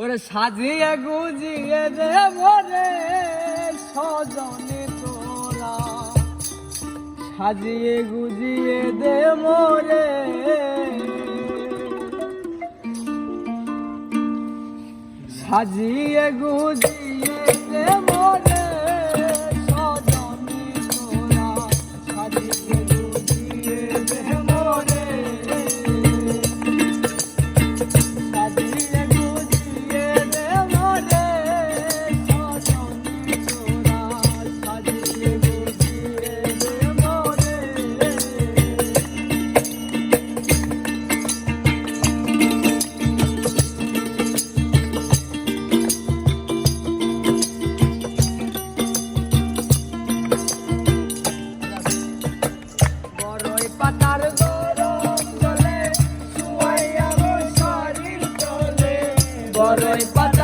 ওরে সাজিয়ে গুজিয়ে দে মরে সজনে তোরা। সাজিয়ে গুজিয়ে দে মরে। সাজিয়ে গুজিয়ে দে মরে বড়ই পাতা।